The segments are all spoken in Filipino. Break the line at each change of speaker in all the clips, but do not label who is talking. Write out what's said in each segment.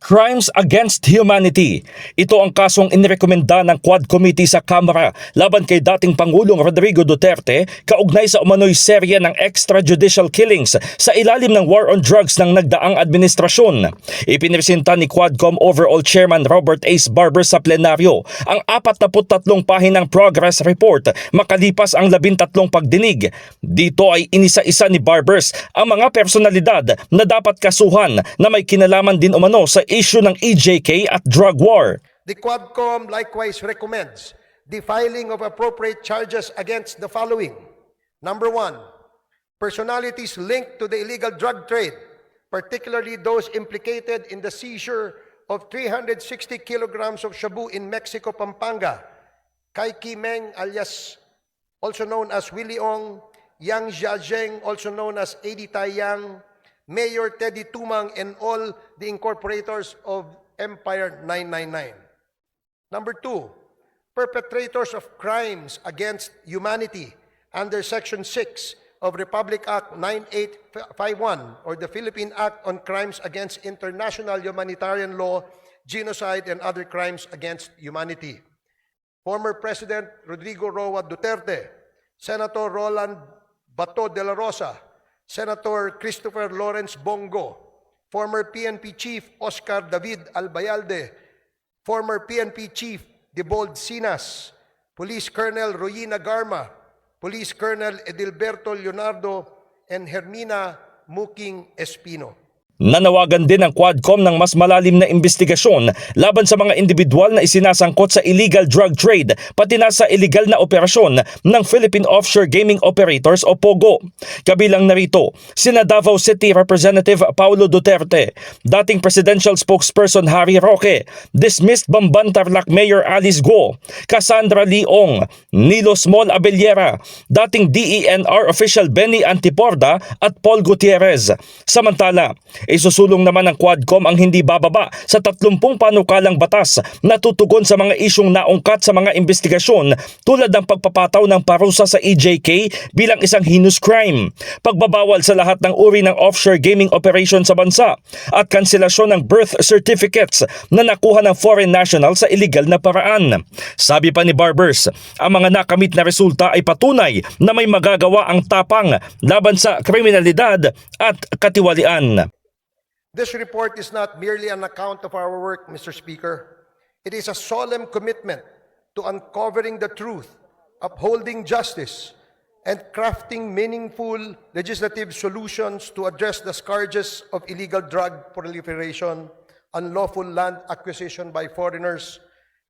Crimes Against Humanity. Ito ang kasong inirekomenda ng Quad Committee sa Kamara laban kay dating Pangulong Rodrigo Duterte kaugnay sa umano'y serye ng extrajudicial killings sa ilalim ng war on drugs ng nagdaang administrasyon. Ipinipresenta ni Quadcom Overall Chairman Robert Ace Barber sa plenaryo ang 43 pahinang progress report makalipas ang 13 pagdinig. Dito ay inisa-isa ni Barbers ang mga personalidad na dapat kasuhan na may kinalaman din umano sa issue ng EJK at drug war.
The Quadcom likewise recommends the filing of appropriate charges against the following. Number one, personalities linked to the illegal drug trade, particularly those implicated in the seizure of 360 kilograms of shabu in Mexico, Pampanga. Kai Ki Meng alias also known as Willie Ong, Yang Jiazheng also known as Edi Taiyang, Mayor Teddy Tumang, and all the incorporators of Empire 999. Number two, perpetrators of crimes against humanity under Section 6 of Republic Act 9851 or the Philippine Act on Crimes Against International Humanitarian Law, Genocide, and Other Crimes Against Humanity. Former President Rodrigo Roa Duterte, Senator Roland Bato de la Rosa, Senator Christopher Lawrence Bongo, former PNP Chief Oscar David Albayalde, former PNP Chief Debold Sinas, Police Colonel Royina Garma, Police Colonel Edilberto Leonardo, and Hermina Muking Espino.
Nanawagan din ang Quadcom ng mas malalim na investigasyon laban sa mga individual na isinasangkot sa illegal drug trade pati na sa illegal na operasyon ng Philippine Offshore Gaming Operators o POGO. Kabilang narito, sina Davao City Representative Paulo Duterte, dating Presidential Spokesperson Harry Roque, dismissed Bamban Tarlac Mayor Alice Go, Cassandra Leong, Nilo Small Abellera, dating DENR official Benny Antiporda at Paul Gutierrez. Samantala, isusulong naman ng Quadcom ang hindi bababa sa 30 panukalang batas na tutugon sa mga isyong naungkat sa mga investigasyon tulad ng pagpapataw ng parusa sa EJK bilang isang heinous crime, pagbabawal sa lahat ng uri ng offshore gaming operation sa bansa at kanselasyon ng birth certificates na nakuha ng foreign national sa illegal na paraan. Sabi pa ni Barbers, ang mga nakamit na resulta ay patunay na may magagawa ang tapang laban sa kriminalidad at katiwalian.
This report is not merely an account of our work, Mr. Speaker. It is a solemn commitment to uncovering the truth, upholding justice, and crafting meaningful legislative solutions to address the scourges of illegal drug proliferation, unlawful land acquisition by foreigners,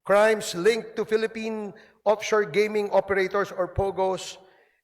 crimes linked to Philippine offshore gaming operators or POGOs,